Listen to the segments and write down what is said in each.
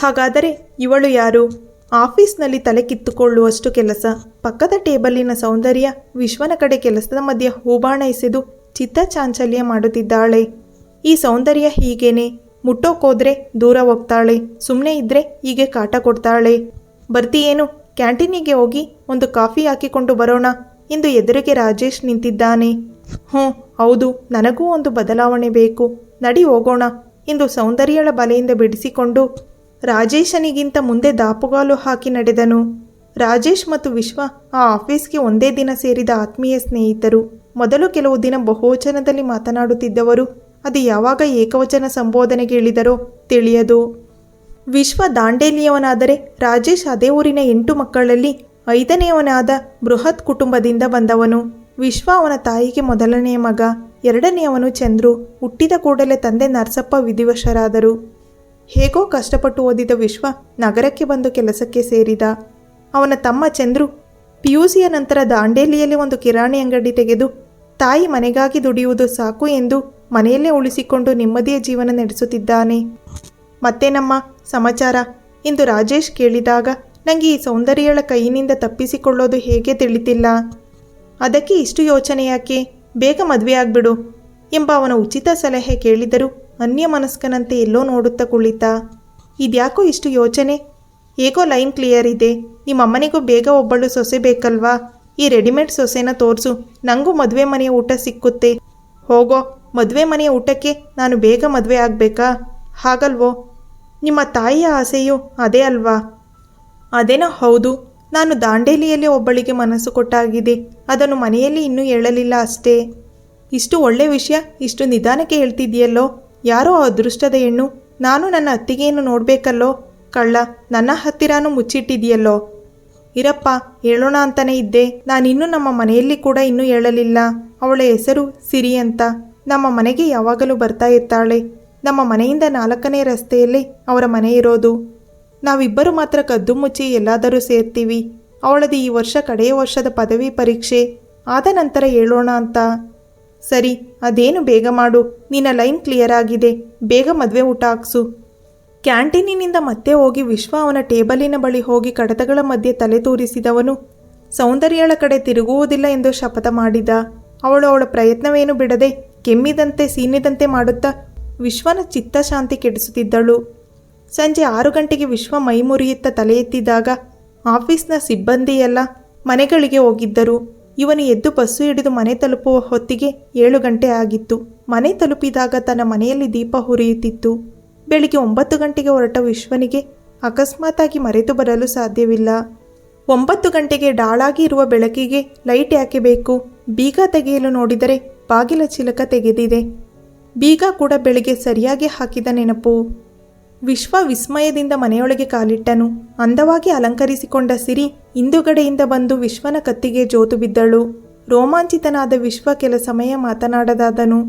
ಹಾಗಾದರೆ ಇವಳು ಯಾರು? ಆಫೀಸ್ನಲ್ಲಿ ತಲೆ ಕಿತ್ತುಕೊಳ್ಳುವಷ್ಟು ಕೆಲಸ, ಪಕ್ಕದ ಟೇಬಲ್ಲಿನ ಸೌಂದರ್ಯ, ವಿಶ್ವನ ಕಡೆ ಕೆಲಸದ ಮಧ್ಯೆ ಹೂಬಾಣ ಎಸೆದು ಚಿತ್ತ ಚಾಂಚಲ್ಯ ಮಾಡುತ್ತಿದ್ದಾಳೆ. ಈ ಸೌಂದರ್ಯ ಹೀಗೇನೆ, ಮುಟ್ಟೋಕೋದ್ರೆ ದೂರ ಹೋಗ್ತಾಳೆ ಸುಮ್ಮನೆ ಇದ್ರೆ ಹೀಗೆ ಕಾಟ ಕೊಡ್ತಾಳೆ. ಬರ್ತೀಯೇನು? ಕ್ಯಾಂಟೀನಿಗೆ ಹೋಗಿ ಒಂದು ಕಾಫಿ ಹಾಕಿಕೊಂಡು ಬರೋಣ ಎಂದು ಎದುರಿಗೆ ರಾಜೇಶ್ ನಿಂತಿದ್ದಾನೆ. ಹ್ಞೂ, ಹೌದು, ನನಗೂ ಒಂದು ಬದಲಾವಣೆ ಬೇಕು. ನಡಿ ಹೋಗೋಣ ಎಂದು ಸೌಂದರ್ಯಳ ಬಲೆಯಿಂದ ಬಿಡಿಸಿಕೊಂಡು ರಾಜೇಶನಿಗಿಂತ ಮುಂದೆ ದಾಪುಗಾಲು ಹಾಕಿ ನಡೆದನು. ರಾಜೇಶ್ ಮತ್ತು ವಿಶ್ವ ಆ ಆಫೀಸ್ಗೆ ಒಂದೇ ದಿನ ಸೇರಿದ ಆತ್ಮೀಯ ಸ್ನೇಹಿತರು. ಮೊದಲು ಕೆಲವು ದಿನ ಬಹುವಚನದಲ್ಲಿ ಮಾತನಾಡುತ್ತಿದ್ದವರು, ಅದು ಯಾವಾಗ ಏಕವಚನ ಸಂಬೋಧನೆಗೆ ಇಳಿದರೋ ತಿಳಿಯದು. ವಿಶ್ವ ದಾಂಡೇಲಿಯವನಾದರೆ ರಾಜೇಶ್ ಅದೇ ಊರಿನ ಎಂಟು ಮಕ್ಕಳಲ್ಲಿ ಐದನೆಯವನಾದ ಬೃಹತ್ ಕುಟುಂಬದಿಂದ ಬಂದವನು. ವಿಶ್ವ ಅವನ ತಾಯಿಗೆ ಮೊದಲನೆಯ ಮಗ, ಎರಡನೆಯವನು ಚಂದ್ರು. ಹುಟ್ಟಿದ ಕೂಡಲೇ ತಂದೆ ನರಸಪ್ಪ ವಿಧಿವಶರಾದರು. ಹೇಗೋ ಕಷ್ಟಪಟ್ಟು ಓದಿದ ವಿಶ್ವ ನಗರಕ್ಕೆ ಬಂದು ಕೆಲಸಕ್ಕೆ ಸೇರಿದ. ಅವನ ತಮ್ಮ ಚಂದ್ರು ಪಿಯುಸಿಯ ನಂತರ ದಾಂಡೇಲಿಯಲ್ಲಿ ಒಂದು ಕಿರಾಣಿ ಅಂಗಡಿ ತೆಗೆದು ತಾಯಿ ಮನೆಗಾಗಿ ದುಡಿಯುವುದು ಸಾಕು ಎಂದು ಮನೆಯಲ್ಲೇ ಉಳಿಸಿಕೊಂಡು ನೆಮ್ಮದಿಯ ಜೀವನ ನಡೆಸುತ್ತಿದ್ದಾನೆ. ಮತ್ತೇನಮ್ಮ ಸಮಾಚಾರ? ಎಂದು ರಾಜೇಶ್ ಕೇಳಿದಾಗ ನನಗೆ ಈ ಸೌಂದರ್ಯಳ ಕೈಯಿಂದ ತಪ್ಪಿಸಿಕೊಳ್ಳೋದು ಹೇಗೆ ತಿಳಿತಿಲ್ಲ ಅದಕ್ಕೆ ಇಷ್ಟು ಯೋಚನೆ ಯಾಕೆ? ಬೇಗ ಮದುವೆ ಆಗ್ಬಿಡು ಎಂಬ ಅವನ ಉಚಿತ ಸಲಹೆ ಕೇಳಿದರೂ ಅನ್ಯ ಮನಸ್ಕನಂತೆ ಎಲ್ಲೋ ನೋಡುತ್ತಾ ಕುಳಿತ. ಇದ್ಯಾಕೋ ಇಷ್ಟು ಯೋಚನೆ? ಹೇಗೋ ಲೈನ್ ಕ್ಲಿಯರ್ ಇದೆ. ನಿಮ್ಮಮ್ಮನಿಗೂ ಬೇಗ ಒಬ್ಬಳು ಸೊಸೆ ಬೇಕಲ್ವಾ? ಈ ರೆಡಿಮೇಡ್ ಸೊಸೆನ ತೋರಿಸು. ನನಗೂ ಮದುವೆ ಮನೆಯ ಊಟ ಸಿಕ್ಕುತ್ತೆ. ಹೋಗೋ, ಮದುವೆ ಮನೆಯ ಊಟಕ್ಕೆ ನಾನು ಬೇಗ ಮದುವೆ ಆಗಬೇಕಾ? ಹಾಗಲ್ವೋ? ನಿಮ್ಮ ತಾಯಿಯ ಆಸೆಯು ಅದೇ ಅಲ್ವಾ? ಅದೇನೋ ಹೌದು. ನಾನು ದಾಂಡೇಲಿಯಲ್ಲಿ ಒಬ್ಬಳಿಗೆ ಮನಸ್ಸು ಕೊಟ್ಟಾಗಿದೆ. ಅದನ್ನು ಮನೆಯಲ್ಲಿ ಇನ್ನೂ ಹೇಳಲಿಲ್ಲ ಅಷ್ಟೇ. ಇಷ್ಟು ಒಳ್ಳೆ ವಿಷಯ, ಇಷ್ಟು ನಿಧಾನಕ್ಕೆ ಹೇಳ್ತಿದ್ಯಲ್ಲೋ ಯಾರೋ ಅದೃಷ್ಟದ ಹೆಣ್ಣು, ನಾನು ನನ್ನ ಅತ್ತಿಗೆಯನ್ನು ನೋಡಬೇಕಲ್ಲೋ? ಕಳ್ಳ, ನನ್ನ ಹತ್ತಿರನೂ ಮುಚ್ಚಿಟ್ಟಿದೆಯಲ್ಲೋ ಇರಪ್ಪ, ಹೇಳೋಣ ಅಂತಾನೆ ಇದ್ದೆ. ನಾನಿನ್ನೂ ನಮ್ಮ ಮನೆಯಲ್ಲಿ ಕೂಡ ಇನ್ನೂ ಹೇಳಲಿಲ್ಲ. ಅವಳ ಹೆಸರು ಸಿರಿ ಅಂತ. ನಮ್ಮ ಮನೆಗೆ ಯಾವಾಗಲೂ ಬರ್ತಾ ಇರ್ತಾಳೆ. ನಮ್ಮ ಮನೆಯಿಂದ ನಾಲ್ಕನೇ ರಸ್ತೆಯಲ್ಲಿ ಅವರ ಮನೆ ಇರೋದು. ನಾವಿಬ್ಬರು ಮಾತ್ರ ಕದ್ದು ಮುಚ್ಚಿ ಎಲ್ಲಾದರೂ ಸೇರ್ತೀವಿ. ಅವಳದು ಈ ವರ್ಷ ಕಡೆಯ ವರ್ಷದ ಪದವಿ ಪರೀಕ್ಷೆ. ಆದ ನಂತರ ಹೇಳೋಣ ಅಂತ. ಸರಿ, ಅದೇನು ಬೇಗ ಮಾಡು. ನಿನ್ನ ಲೈನ್ ಕ್ಲಿಯರ್ ಆಗಿದೆ. ಬೇಗ ಮದುವೆ ಊಟ ಹಾಕ್ಸು. ಕ್ಯಾಂಟೀನಿನಿಂದ ಮತ್ತೆ ಹೋಗಿ ವಿಶ್ವ ಅವನ ಟೇಬಲಿನ ಬಳಿ ಹೋಗಿ ಕಡತಗಳ ಮಧ್ಯೆ ತಲೆ ತೂರಿಸಿದವನು. ಸೌಂದರ್ಯಳ ಕಡೆ ತಿರುಗುವುದಿಲ್ಲ ಎಂದು ಶಪಥ ಮಾಡಿದ. ಅವಳು ಅವಳ ಪ್ರಯತ್ನವೇನು ಬಿಡದೆ ಕೆಮ್ಮಿದಂತೆ ಸೀನಿದಂತೆ ಮಾಡುತ್ತಾ ವಿಶ್ವನ ಚಿತ್ತಶಾಂತಿ ಕೆಡಿಸುತ್ತಿದ್ದಳು. ಸಂಜೆ ಆರು ಗಂಟೆಗೆ ವಿಶ್ವ ಮೈಮುರಿಯುತ್ತ ತಲೆ ಎತ್ತಿದಾಗ ಆಫೀಸ್ನ ಸಿಬ್ಬಂದಿಯೆಲ್ಲ ಮನೆಗಳಿಗೆ ಹೋಗಿದ್ದರು. ಇವನು ಎದ್ದು ಬಸ್ಸು ಹಿಡಿದು ಮನೆ ತಲುಪುವ ಹೊತ್ತಿಗೆ ಏಳು ಗಂಟೆ ಆಗಿತ್ತು. ಮನೆ ತಲುಪಿದಾಗ ತನ್ನ ಮನೆಯಲ್ಲಿ ದೀಪ ಹುರಿಯುತ್ತಿತ್ತು. ಬೆಳಿಗ್ಗೆ ಒಂಬತ್ತು ಗಂಟೆಗೆ ಹೊರಟ ವಿಶ್ವನಿಗೆ ಅಕಸ್ಮಾತಾಗಿ ಮರೆತು ಬರಲು ಸಾಧ್ಯವಿಲ್ಲ. ಒಂಬತ್ತು ಗಂಟೆಗೆ ಡಾಳಾಗಿ ಇರುವ ಬೆಳಕಿಗೆ ಲೈಟ್ ಯಾಕೆ ಬೇಕು? ಬೀಗ ತೆಗೆಯಲು ನೋಡಿದರೆ ಬಾಗಿಲ ಚಿಲಕ ತೆಗೆದಿದೆ. ಬೀಗ ಕೂಡ ಬೆಳಿಗ್ಗೆ ಸರಿಯಾಗಿ ಹಾಕಿದ ನೆನಪು. ವಿಶ್ವ ವಿಸ್ಮಯದಿಂದ ಮನೆಯೊಳಗೆ ಕಾಲಿಟ್ಟನು. ಅಂದವಾಗಿ ಅಲಂಕರಿಸಿಕೊಂಡ ಸಿರಿ ಹಿಂದುಗಡೆಯಿಂದ ಬಂದು ವಿಶ್ವನ ಕತ್ತಿಗೆ ಜೋತು ಬಿದ್ದಳು. ರೋಮಾಂಚಿತನಾದ ವಿಶ್ವ ಕೆಲ ಸಮಯ ಮಾತನಾಡದಾದನು.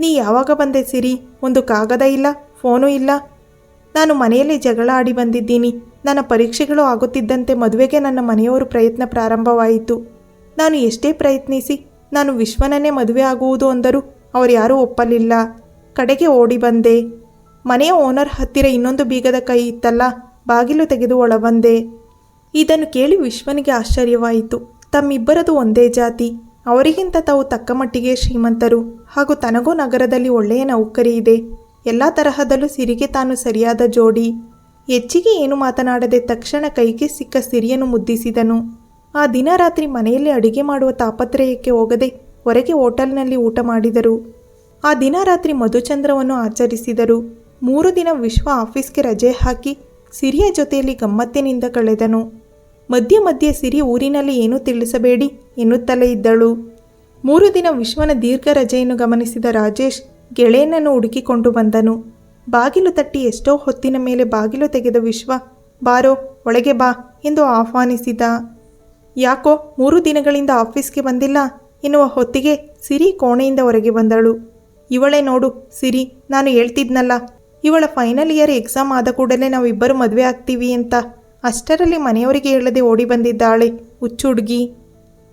ನೀ ಯಾವಾಗ ಬಂದೆ ಸಿರಿ? ಒಂದು ಕಾಗದ ಇಲ್ಲ, ಫೋನು ಇಲ್ಲ. ನಾನು ಮನೆಯಲ್ಲಿ ಜಗಳ ಆಡಿ ಬಂದಿದ್ದೀನಿ. ನನ್ನ ಪರೀಕ್ಷೆಗಳು ಆಗುತ್ತಿದ್ದಂತೆ ಮದುವೆಗೆ ನನ್ನ ಮನೆಯವರು ಪ್ರಯತ್ನ ಪ್ರಾರಂಭವಾಯಿತು. ನಾನು ಎಷ್ಟೇ ಪ್ರಯತ್ನಿಸಿ, ನಾನು ವಿಶ್ವನನ್ನೇ ಮದುವೆ ಆಗುವುದು ಅಂದರೂ ಅವರು ಯಾರೂ ಒಪ್ಪಲಿಲ್ಲ. ಕಡೆಗೆ ಓಡಿ ಬಂದೆ. ಮನೆಯ ಓನರ್ ಹತ್ತಿರ ಇನ್ನೊಂದು ಬೀಗದ ಕೈ ಇತ್ತಲ್ಲ, ಬಾಗಿಲು ತೆಗೆದು ಒಳಬಂದೆ. ಇದನ್ನು ಕೇಳಿ ವಿಶ್ವನಿಗೆ ಆಶ್ಚರ್ಯವಾಯಿತು. ತಮ್ಮಿಬ್ಬರದು ಒಂದೇ ಜಾತಿ. ಅವರಿಗಿಂತ ತಾವು ತಕ್ಕ ಮಟ್ಟಿಗೆ ಶ್ರೀಮಂತರು. ಹಾಗೂ ತನಗೂ ನಗರದಲ್ಲಿ ಒಳ್ಳೆಯ ನೌಕರಿ ಇದೆ. ಎಲ್ಲ ತರಹದಲ್ಲೂ ಸಿರಿಗೆ ತಾನು ಸರಿಯಾದ ಜೋಡಿ. ಹೆಚ್ಚಿಗೆ ಏನು ಮಾತನಾಡದೆ ತಕ್ಷಣ ಕೈಗೆ ಸಿಕ್ಕ ಸಿರಿಯನ್ನು ಮುದ್ದಿಸಿದನು. ಆ ದಿನ ರಾತ್ರಿ ಮನೆಯಲ್ಲಿ ಅಡುಗೆ ಮಾಡುವ ತಾಪತ್ರಯಕ್ಕೆ ಹೋಗದೆ ಹೊರಗೆ ಹೋಟೆಲ್ನಲ್ಲಿ ಊಟ ಮಾಡಿದರು. ಆ ದಿನ ರಾತ್ರಿ ಮಧುಚಂದ್ರವನ್ನು ಆಚರಿಸಿದರು. ಮೂರು ದಿನ ವಿಶ್ವ ಆಫೀಸ್ಗೆ ರಜೆ ಹಾಕಿ ಸಿರಿಯ ಜೊತೆಯಲ್ಲಿ ಗಮ್ಮತ್ತಿನಿಂದ ಕಳೆದನು. ಮಧ್ಯೆ ಮಧ್ಯೆ ಸಿರಿ ಊರಿನಲ್ಲಿ ಏನೂ ತಿಳಿಸಬೇಡಿ ಎನ್ನುತ್ತಲೇ ಇದ್ದಳು. ಮೂರು ದಿನ ವಿಶ್ವನ ದೀರ್ಘ ರಜೆಯನ್ನು ಗಮನಿಸಿದ ರಾಜೇಶ್ ಗೆಳೆಯನನ್ನು ಹುಡುಕಿಕೊಂಡು ಬಂದನು. ಬಾಗಿಲು ತಟ್ಟಿ ಎಷ್ಟೋ ಹೊತ್ತಿನ ಮೇಲೆ ಬಾಗಿಲು ತೆಗೆದ ವಿಶ್ವ, ಬಾರೋ, ಒಳಗೆ ಬಾ ಎಂದು ಆಹ್ವಾನಿಸಿದ. ಯಾಕೋ, ಮೂರು ದಿನಗಳಿಂದ ಆಫೀಸ್ಗೆ ಬಂದಿಲ್ಲ ಎನ್ನುವ ಹೊತ್ತಿಗೆ ಸಿರಿ ಕೋಣೆಯಿಂದ ಹೊರಗೆ ಬಂದಳು. ಇವಳೇ ನೋಡು, ಸಿರಿ, ನಾನು ಹೇಳ್ತಿದ್ನಲ್ಲ ಇವಳ ಫೈನಲ್ ಇಯರ್ ಎಕ್ಸಾಮ್ ಆದ ಕೂಡಲೇ ನಾವಿಬ್ಬರು ಮದುವೆ ಆಗ್ತೀವಿ ಅಂತ. ಅಷ್ಟರಲ್ಲಿ ಮನೆಯವರಿಗೆ ಹೇಳದೆ ಓಡಿ ಬಂದಿದ್ದಾಳೆ. ಹುಚ್ಚು ಹುಡುಗಿ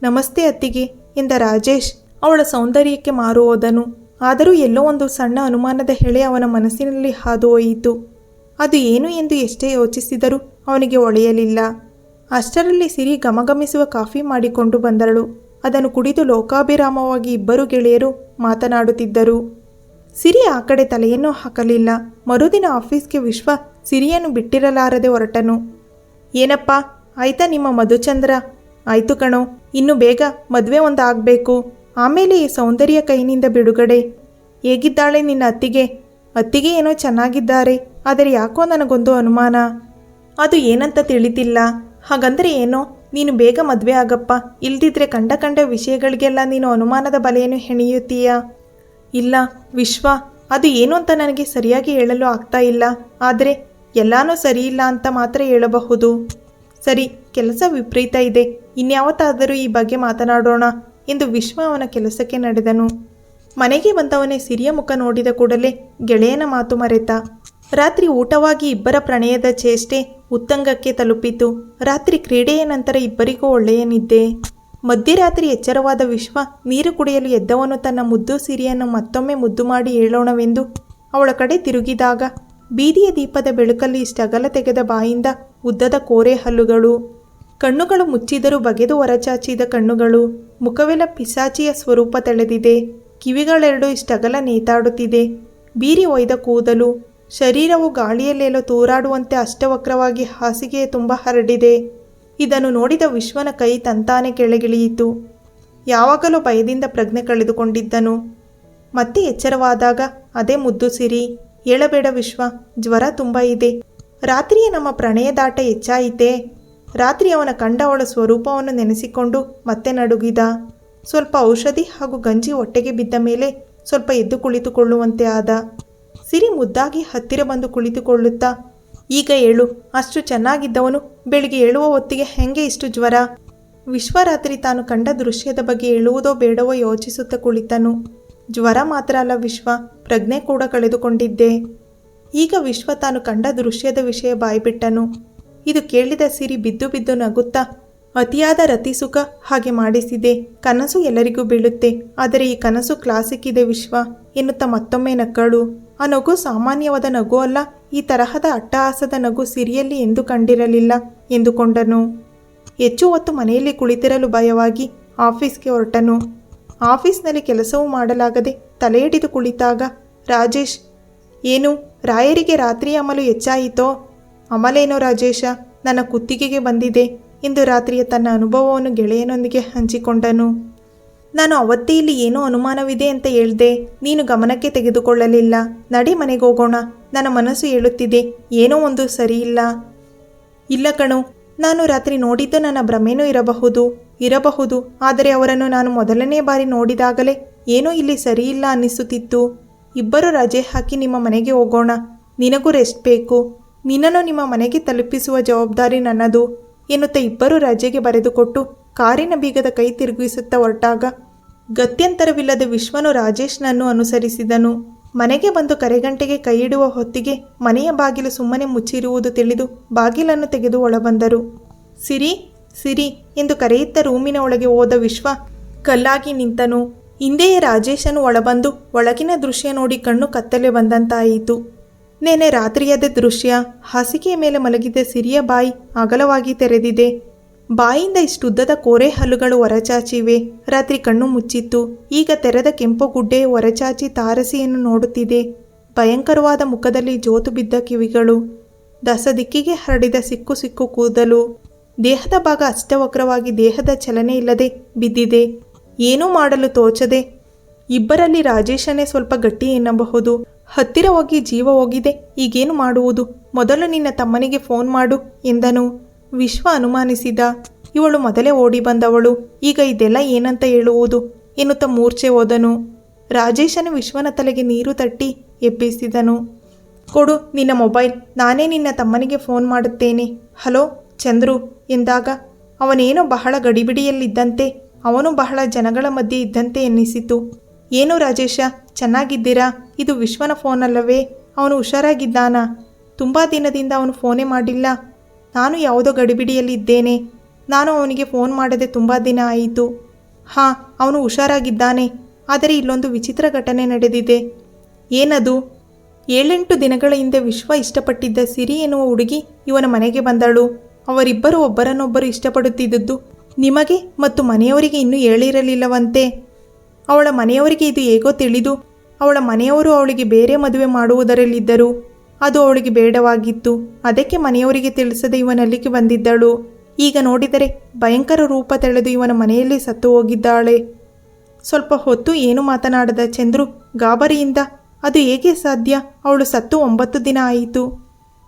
ನಮಸ್ತೆ ಅತ್ತಿಗೆ, ಎಂದ ರಾಜೇಶ್. ಅವಳ ಸೌಂದರ್ಯಕ್ಕೆ ಮಾರು ಹೋದನು. ಆದರೂ ಎಲ್ಲೋ ಒಂದು ಸಣ್ಣ ಅನುಮಾನದ ಹೆಳೆ ಅವನ ಮನಸ್ಸಿನಲ್ಲಿ ಹಾದು ಹೋಯಿತು. ಅದು ಏನು ಎಂದು ಎಷ್ಟೇ ಯೋಚಿಸಿದರೂ ಅವನಿಗೆ ಒಳೆಯಲಿಲ್ಲ. ಅಷ್ಟರಲ್ಲಿ ಸಿರಿ ಗಮಗಮಿಸುವ ಕಾಫಿ ಮಾಡಿಕೊಂಡು ಬಂದಳು. ಅದನ್ನು ಕುಡಿದು ಲೋಕಾಭಿರಾಮವಾಗಿ ಇಬ್ಬರು ಗೆಳೆಯರು ಮಾತನಾಡುತ್ತಿದ್ದರು. ಸಿರಿ ಆ ಕಡೆ ತಲೆಯನ್ನು ಹಾಕಲಿಲ್ಲ. ಮರುದಿನ ಆಫೀಸ್ಗೆ ವಿಶ್ವ ಸಿರಿಯನ್ನು ಬಿಟ್ಟಿರಲಾರದೆ ಹೊರಟನು. ಏನಪ್ಪ, ಆಯ್ತಾ ನಿಮ್ಮ ಮಧುಚಂದ್ರ? ಆಯ್ತು ಕಣೋ, ಇನ್ನು ಬೇಗ ಮದುವೆ ಒಂದು ಆಗಬೇಕು ಆಮೇಲೆ ಈ ಸೌಂದರ್ಯ ಕೈನಿಂದ ಬಿಡುಗಡೆ. ಹೇಗಿದ್ದಾಳೆ ನಿನ್ನ ಅತ್ತಿಗೆ? ಅತ್ತಿಗೆ ಏನೋ ಚೆನ್ನಾಗಿದ್ದಾರೆ, ಆದರೆ ಯಾಕೋ ನನಗೊಂದು ಅನುಮಾನ. ಅದು ಏನಂತ ತಿಳಿತಿಲ್ಲ ಹಾಗಂದ್ರೆ ಏನೋ, ನೀನು ಬೇಗ ಮದುವೆ ಆಗಪ್ಪ. ಇಲ್ದಿದ್ರೆ ಕಂಡ ಕಂಡ ವಿಷಯಗಳಿಗೆಲ್ಲ ನೀನು ಅನುಮಾನದ ಬಲೆಯನ್ನು ಹೆಣೆಯುತ್ತೀಯಾ? ಇಲ್ಲ, ವಿಶ್ವ, ಅದು ಏನು ಅಂತ ನನಗೆ ಸರಿಯಾಗಿ ಹೇಳಲು ಆಗ್ತಾ ಇಲ್ಲ. ಆದರೆ ಎಲ್ಲಾನೂ ಸರಿಯಿಲ್ಲ ಅಂತ ಮಾತ್ರ ಹೇಳಬಹುದು. ಸರಿ, ಕೆಲಸ ವಿಪರೀತ ಇದೆ. ಇನ್ಯಾವತ್ತಾದರೂ ಈ ಬಗ್ಗೆ ಮಾತನಾಡೋಣ ಎಂದು ವಿಶ್ವ ಅವನ ಕೆಲಸಕ್ಕೆ ನಡೆದನು. ಮನೆಗೆ ಬಂದವನೇ ಸಿರಿಯ ಮುಖ ನೋಡಿದ ಕೂಡಲೇ ಗೆಳೆಯನ ಮಾತು ಮರೆತ, ರಾತ್ರಿ ಊಟವಾಗಿ ಇಬ್ಬರ ಪ್ರಣಯದ ಚೇಷ್ಟೆ ಉತ್ತಂಗಕ್ಕೆ ತಲುಪಿತು. ರಾತ್ರಿ ಕ್ರೀಡೆಯ ನಂತರ ಇಬ್ಬರಿಗೂ ಒಳ್ಳೆಯ ನಿದ್ದೆ. ಮಧ್ಯರಾತ್ರಿ ಎಚ್ಚರವಾದ ವಿಶ್ವ ನೀರು ಕುಡಿಯಲು ಎದ್ದವನು ತನ್ನ ಮುದ್ದು ಸಿರಿಯನ್ನು ಮತ್ತೊಮ್ಮೆ ಮುದ್ದು ಮಾಡಿ ಹೇಳೋಣವೆಂದು ಅವಳ ಕಡೆ ತಿರುಗಿದಾಗ ಬೀದಿಯ ದೀಪದ ಬೆಳಕಲ್ಲಿ ಇಷ್ಟಗಲ ತೆಗೆದ ಬಾಯಿಂದ ಉದ್ದದ ಕೋರೆ ಹಲ್ಲುಗಳು, ಕಣ್ಣುಗಳು ಮುಚ್ಚಿದರೂ ಬಗೆದು ಹೊರಚಾಚಿದ ಕಣ್ಣುಗಳು, ಮುಖವೆಲ್ಲ ಪಿಸಾಚಿಯ ಸ್ವರೂಪ ತಳೆದಿದೆ. ಕಿವಿಗಳೆರಡು ಇಷ್ಟಗಲ ನೇತಾಡುತ್ತಿದೆ. ಬೀರಿ ಒಯ್ದ ಕೂದಲು, ಶರೀರವು ಗಾಳಿಯಲ್ಲೆಲ್ಲೋ ತೂರಾಡುವಂತೆ ಅಷ್ಟವಕ್ರವಾಗಿ ಹಾಸಿಗೆಯ ತುಂಬ ಹರಡಿದೆ. ಇದನ್ನು ನೋಡಿದ ವಿಶ್ವನ ಕೈ ತಂತಾನೆ ಕೆಳಗಿಳಿಯಿತು. ಯಾವಾಗಲೂ ಭಯದಿಂದ ಪ್ರಜ್ಞೆ ಕಳೆದುಕೊಂಡಿದ್ದನು. ಮತ್ತೆ ಎಚ್ಚರವಾದಾಗ, ಅದೇ ಮುದ್ದು ಸಿರಿ, ಹೇಳಬೇಡ ವಿಶ್ವ, ಜ್ವರ ತುಂಬ ಇದೆ. ರಾತ್ರಿಯೇ ನಮ್ಮ ಪ್ರಣಯದಾಟ ಹೆಚ್ಚಾಯಿತೇ. ರಾತ್ರಿ ಅವನ ಕಂಡವಳ ಸ್ವರೂಪವನ್ನು ನೆನೆಸಿಕೊಂಡು ಮತ್ತೆ ನಡುಗಿದ. ಸ್ವಲ್ಪ ಔಷಧಿ ಹಾಗೂ ಗಂಜಿ ಹೊಟ್ಟೆಗೆ ಬಿದ್ದ ಮೇಲೆ ಸ್ವಲ್ಪ ಎದ್ದು ಕುಳಿತುಕೊಳ್ಳುವಂತೆ ಆದ. ಸಿರಿ ಮುದ್ದಾಗಿ ಹತ್ತಿರ ಬಂದು ಕುಳಿತುಕೊಳ್ಳುತ್ತಾ ಈಗ ಏಳು. ಅಷ್ಟು ಚೆನ್ನಾಗಿದ್ದವನು ಬೆಳಿಗ್ಗೆ ಏಳುವ ಹೊತ್ತಿಗೆ ಹೆಂಗೆ ಇಷ್ಟು ಜ್ವರ? ವಿಶ್ವರಾತ್ರಿ ತಾನು ಕಂಡ ದೃಶ್ಯದ ಬಗ್ಗೆ ಹೇಳುವುದೋ ಬೇಡವೋ ಯೋಚಿಸುತ್ತಾ ಕುಳಿತನು. ಜ್ವರ ಮಾತ್ರ ಅಲ್ಲ ವಿಶ್ವ, ಪ್ರಜ್ಞೆ ಕೂಡ ಕಳೆದುಕೊಂಡಿದ್ದೆ. ಈಗ ವಿಶ್ವ ತಾನು ಕಂಡ ದೃಶ್ಯದ ವಿಷಯ ಬಾಯ್ಬಿಟ್ಟನು. ಇದು ಕೇಳಿದ ಸಿರಿ ಬಿದ್ದು ಬಿದ್ದು ನಗುತ್ತಾ, ಅತಿಯಾದ ರತಿಸುಖ ಹಾಗೆ ಮಾಡಿಸಿದೆ. ಕನಸು ಎಲ್ಲರಿಗೂ ಬೀಳುತ್ತೆ, ಆದರೆ ಈ ಕನಸು ಕ್ಲಾಸಿಕ್ ಇದೆ ವಿಶ್ವ, ಎನ್ನುತ್ತಾ ಮತ್ತೊಮ್ಮೆ ನಕ್ಕಳು. ಆ ನಗು ಸಾಮಾನ್ಯವಾದ ನಗು ಅಲ್ಲ, ಈ ತರಹದ ಅಟ್ಟಹಾಸದ ನಗು ಸಿರಿಯಲ್ಲಿ ಎಂದು ಕಂಡಿರಲಿಲ್ಲ ಎಂದುಕೊಂಡನು. ಹೆಚ್ಚು ಹೊತ್ತು ಮನೆಯಲ್ಲಿ ಕುಳಿತಿರಲು ಭಯವಾಗಿ ಆಫೀಸ್ಗೆ ಹೊರಟನು. ಆಫೀಸ್ನಲ್ಲಿ ಕೆಲಸವೂ ಮಾಡಲಾಗದೆ ತಲೆ ಹಿಡಿದು ಕುಳಿತಾಗ, ರಾಜೇಶ್, ಏನು, ರಾಯರಿಗೆ ರಾತ್ರಿ ಅಮಲು ಹೆಚ್ಚಾಯಿತೋ? ಅಮಲೇನೋ ರಾಜೇಶ, ನನ್ನ ಕುತ್ತಿಗೆಗೆ ಬಂದಿದೆ ಎಂದು ರಾತ್ರಿಯ ತನ್ನ ಅನುಭವವನ್ನು ಗೆಳೆಯನೊಂದಿಗೆ ಹಂಚಿಕೊಂಡನು. ನಾನು ಅವತ್ತೇ ಇಲ್ಲಿ ಏನೋ ಅನುಮಾನವಿದೆ ಅಂತ ಹೇಳ್ದೆ, ನೀನು ಗಮನಕ್ಕೆ ತೆಗೆದುಕೊಳ್ಳಲಿಲ್ಲ. ನಡಿ ಮನೆಗೆ ಹೋಗೋಣ. ನನ್ನ ಮನಸ್ಸು ಹೇಳುತ್ತಿದೆ ಏನೋ ಒಂದು ಸರಿಯಿಲ್ಲ. ಇಲ್ಲ ಕಣು, ನಾನು ರಾತ್ರಿ ನೋಡಿದ್ದು ನನ್ನ ಭ್ರಮೆನೂ ಇರಬಹುದು. ಇರಬಹುದು. ಆದರೆ ಅವರನ್ನು ನಾನು ಮೊದಲನೇ ಬಾರಿ ನೋಡಿದಾಗಲೇ ಏನೋ ಇಲ್ಲಿ ಸರಿಯಿಲ್ಲ ಅನ್ನಿಸುತ್ತಿತ್ತು. ಇಬ್ಬರು ರಜೆ ಹಾಕಿ ನಿಮ್ಮ ಮನೆಗೆ ಹೋಗೋಣ. ನಿನಗೂ ರೆಸ್ಟ್ ಬೇಕು. ನಿನ್ನನ್ನು ನಿಮ್ಮ ಮನೆಗೆ ತಲುಪಿಸುವ ಜವಾಬ್ದಾರಿ ನನ್ನದು. ಎನ್ನುತ್ತಾ ಇಬ್ಬರು ರಜೆಗೆ ಬರೆದುಕೊಟ್ಟು ಕಾರಿನ ಬೀಗದ ಕೈ ತಿರುಗಿಸುತ್ತಾ ಹೊರಟಾಗ, ಗತ್ಯಂತರವಿಲ್ಲದ ವಿಶ್ವನು ರಾಜೇಶ್ನನ್ನು ಅನುಸರಿಸಿದನು. ಮನೆಗೆ ಬಂದು ಕರೆಗಂಟೆಗೆ ಕೈಯಿಡುವ ಹೊತ್ತಿಗೆ ಮನೆಯ ಬಾಗಿಲು ಸುಮ್ಮನೆ ಮುಚ್ಚಿರುವುದು ತಿಳಿದು ಬಾಗಿಲನ್ನು ತೆಗೆದು ಒಳಬಂದರು. ಸಿರಿ ಸಿರಿ ಎಂದು ಕರೆಯುತ್ತ ರೂಮಿನ ಒಳಗೆ ಹೋದ ವಿಶ್ವ ಕಲ್ಲಾಗಿ ನಿಂತನು. ಹಿಂದೆಯೇ ರಾಜೇಶನು ಒಳಬಂದು ಒಳಗಿನ ದೃಶ್ಯ ನೋಡಿ ಕಣ್ಣು ಕತ್ತಲೆ ಬಂದಂತಾಯಿತು. ನೆನೆ ರಾತ್ರಿಯದ ದೃಶ್ಯ. ಹಾಸಿಗೆಯ ಮೇಲೆ ಮಲಗಿದ್ದ ಸಿರಿಯ ಬಾಯಿ ಅಗಲವಾಗಿ ತೆರೆದಿದೆ. ಬಾಯಿಂದ ಇಷ್ಟುದ್ದದ ಕೋರೆ ಹಲ್ಲುಗಳು ಹೊರಚಾಚಿವೆ. ರಾತ್ರಿ ಕಣ್ಣು ಮುಚ್ಚಿತ್ತು. ಈಗ ತೆರೆದ ಕೆಂಪು ಗುಡ್ಡೆ ಹೊರಚಾಚಿ ತಾರಸಿಯನ್ನು ನೋಡುತ್ತಿದೆ. ಭಯಂಕರವಾದ ಮುಖದಲ್ಲಿ ಜೋತು ಬಿದ್ದ ಕಿವಿಗಳು. ದಸ ದಿಕ್ಕಿಗೆ ಹರಡಿದ ಸಿಕ್ಕು ಸಿಕ್ಕು ಕೂದಲು. ದೇಹದ ಭಾಗ ಅಷ್ಟವಕ್ರವಾಗಿ ದೇಹದ ಚಲನೆ ಇಲ್ಲದೆ ಬಿದ್ದಿದೆ. ಏನೂ ಮಾಡಲು ತೋಚದೆ. ಇಬ್ಬರಲ್ಲಿ ರಾಜೇಶನೇ ಸ್ವಲ್ಪ ಗಟ್ಟಿ ಎನ್ನಬಹುದು. ಹತ್ತಿರ ಹೋಗಿ ಜೀವ ಹೋಗಿದೆ. ಈಗೇನು ಮಾಡುವುದು? ಮೊದಲು ನಿನ್ನ ತಮ್ಮನಿಗೆ ಫೋನ್ ಮಾಡು ಎಂದನು. ವಿಶ್ವ ಅನುಮಾನಿಸಿದ. ಇವಳು ಮೊದಲೇ ಓಡಿ ಬಂದವಳು. ಈಗ ಇದೆಲ್ಲ ಏನಂತ ಹೇಳುವುದು? ಎನ್ನುತ್ತ ಮೂರ್ಛೆ ಹೋದನು. ರಾಜೇಶನು ವಿಶ್ವನ ತಲೆಗೆ ನೀರು ತಟ್ಟಿ ಎಬ್ಬಿಸಿದನು. ಕೊಡು, ನಿನ್ನ ಮೊಬೈಲ್. ನಾನೇ ನಿನ್ನ ತಮ್ಮನಿಗೆ ಫೋನ್ ಮಾಡುತ್ತೇನೆ. ಹಲೋ, ಚಂದ್ರು ಎಂದಾಗ, ಅವನೇನೋ ಬಹಳ ಗಡಿಬಿಡಿಯಲ್ಲಿದ್ದಂತೆ, ಅವನು ಬಹಳ ಜನಗಳ ಮಧ್ಯೆ ಇದ್ದಂತೆ ಎನ್ನಿಸಿತು. ಏನು ರಾಜೇಶ, ಚೆನ್ನಾಗಿದ್ದೀರಾ? ಇದು ವಿಶ್ವನ ಫೋನ್ ಅಲ್ಲವೇ ಅವನು ಹುಷಾರಾಗಿದ್ದಾನಾ? ತುಂಬ ದಿನದಿಂದ ಅವನು ಫೋನೇ ಮಾಡಿಲ್ಲ. ನಾನು ಯಾವುದೋ ಗಡಿಬಿಡಿಯಲ್ಲಿ ಇದ್ದೇನೆ. ನಾನು ಅವನಿಗೆ ಫೋನ್ ಮಾಡದೆ ತುಂಬ ದಿನ ಆಯಿತು. ಹಾಂ, ಅವನು ಹುಷಾರಾಗಿದ್ದಾನೆ. ಆದರೆ ಇಲ್ಲೊಂದು ವಿಚಿತ್ರ ಘಟನೆ ನಡೆದಿದೆ. ಏನದು? ಏಳೆಂಟು ದಿನಗಳ ಹಿಂದೆ ವಿಶ್ವ ಇಷ್ಟಪಟ್ಟಿದ್ದ ಸಿರಿ ಎನ್ನುವ ಹುಡುಗಿ ಇವನ ಮನೆಗೆ ಬಂದಳು. ಅವರಿಬ್ಬರು ಒಬ್ಬರನ್ನೊಬ್ಬರು ಇಷ್ಟಪಡುತ್ತಿದ್ದದ್ದು ನಿಮಗೆ ಮತ್ತು ಮನೆಯವರಿಗೆ ಇನ್ನೂ ಹೇಳಿರಲಿಲ್ಲವಂತೆ. ಅವಳ ಮನೆಯವರಿಗೆ ಇದು ಹೇಗೋ ತಿಳಿದು ಅವಳ ಮನೆಯವರು ಅವಳಿಗೆ ಬೇರೆ ಮದುವೆ ಮಾಡುವುದರಲ್ಲಿದ್ದರು. ಅದು ಅವಳಿಗೆ ಬೇಡವಾಗಿತ್ತು. ಅದಕ್ಕೆ ಮನೆಯವರಿಗೆ ತಿಳಿಸದೆ ಇವನಲ್ಲಿಗೆ ಬಂದಿದ್ದಳು. ಈಗ ನೋಡಿದರೆ ಭಯಂಕರ ರೂಪ ತೆಳೆದು ಇವನ ಮನೆಯಲ್ಲಿ ಸತ್ತು ಹೋಗಿದ್ದಾಳೆ. ಸ್ವಲ್ಪ ಹೊತ್ತು ಏನು ಮಾತನಾಡದ ಚಂದ್ರು ಗಾಬರಿಯಿಂದ, ಅದು ಹೇಗೆ ಸಾಧ್ಯ? ಅವಳು ಸತ್ತು ಒಂಬತ್ತು ದಿನ ಆಯಿತು.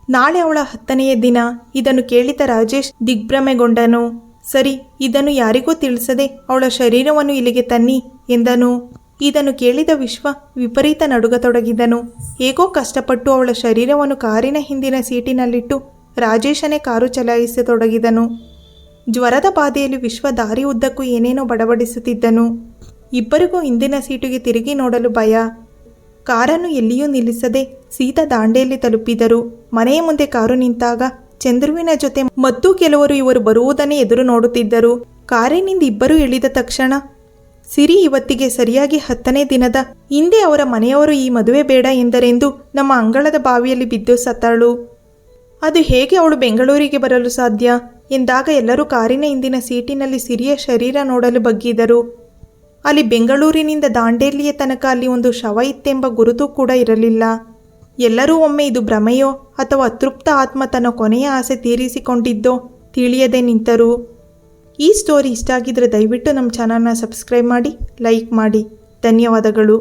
ನಾಳೆ ಅವಳ ಹತ್ತನೆಯ ದಿನ. ಇದನ್ನು ಕೇಳಿದ ರಾಜೇಶ್ ದಿಗ್ಭ್ರಮೆಗೊಂಡನು. ಸರಿ, ಇದನ್ನು ಯಾರಿಗೂ ತಿಳಿಸದೆ ಅವಳ ಶರೀರವನ್ನು ಇಲ್ಲಿಗೆ ತನ್ನಿ ಎಂದನು. ಇದನ್ನು ಕೇಳಿದ ವಿಶ್ವ ವಿಪರೀತ ನಡುಗತೊಡಗಿದನು. ಹೇಗೋ ಕಷ್ಟಪಟ್ಟು ಅವಳ ಶರೀರವನ್ನು ಕಾರಿನ ಹಿಂದಿನ ಸೀಟಿನಲ್ಲಿಟ್ಟು ರಾಜೇಶನೇ ಕಾರು ಚಲಾಯಿಸತೊಡಗಿದನು. ಜ್ವರದ ಬಾಧೆಯಲ್ಲಿ ವಿಶ್ವ ದಾರಿ ಉದ್ದಕ್ಕೂ ಏನೇನೋ ಬಡಬಡಿಸುತ್ತಿದ್ದನು ಇಬ್ಬರಿಗೂ ಹಿಂದಿನ ಸೀಟಿಗೆ ತಿರುಗಿ ನೋಡಲು ಭಯ. ಕಾರನ್ನು ಎಲ್ಲಿಯೂ ನಿಲ್ಲಿಸದೆ ಸೀತ ದಾಂಡೆಯಲ್ಲಿ ತಲುಪಿದರು. ಮನೆಯ ಮುಂದೆ ಕಾರು ನಿಂತಾಗ ಚಂದ್ರುವಿನ ಜೊತೆ ಮತ್ತೂ ಕೆಲವರು ಇವರು ಬರುವುದನ್ನೇ ಎದುರು ನೋಡುತ್ತಿದ್ದರು. ಕಾರಿನಿಂದ ಇಬ್ಬರು ಇಳಿದ ತಕ್ಷಣ ಸಿರಿ ಇವತ್ತಿಗೆ ಸರಿಯಾಗಿ ಹತ್ತನೇ ದಿನದ ಹಿಂದೆ ಅವರ ಮನೆಯವರು ಈ ಮದುವೆ ಬೇಡ ಎಂದರೆಂದು ನಮ್ಮ ಅಂಗಳದ ಬಾವಿಯಲ್ಲಿ ಬಿದ್ದು ಸತ್ತಳು ಅದು ಹೇಗೆ ಅವಳು ಬೆಂಗಳೂರಿಗೆ ಬರಲು ಸಾಧ್ಯ? ಎಂದಾಗ ಎಲ್ಲರೂ ಕಾರಿನ ಹಿಂದಿನ ಸೀಟಿನಲ್ಲಿ ಸಿರಿಯ ಶರೀರ ನೋಡಲು ಬಗ್ಗಿದರು. ಅಲ್ಲಿ ಬೆಂಗಳೂರಿನಿಂದ ದಾಂಡೇಲಿಯ ತನಕ ಅಲ್ಲಿ ಒಂದು ಶವ ಇತ್ತೆಂಬ ಗುರುತು ಕೂಡ ಇರಲಿಲ್ಲ. ಎಲ್ಲರೂ ಒಮ್ಮೆ ಇದು ಭ್ರಮೆಯೋ ಅಥವಾ ಅತೃಪ್ತ ಆತ್ಮ ತನ್ನ ಕೊನೆಯ ಆಸೆ ತೀರಿಸಿಕೊಂಡಿದ್ದೋ ತಿಳಿಯದೆ ನಿಂತರು. ಈ ಸ್ಟೋರಿ ಇಷ್ಟ ಆಗಿದ್ರೆ ದಯವಿಟ್ಟು ನಮ್ಮ ಚಾನಲ್ನ ಸಬ್ಸ್ಕ್ರೈಬ್ ಮಾಡಿ ಲೈಕ್ ಮಾಡಿ. ಧನ್ಯವಾದಗಳು.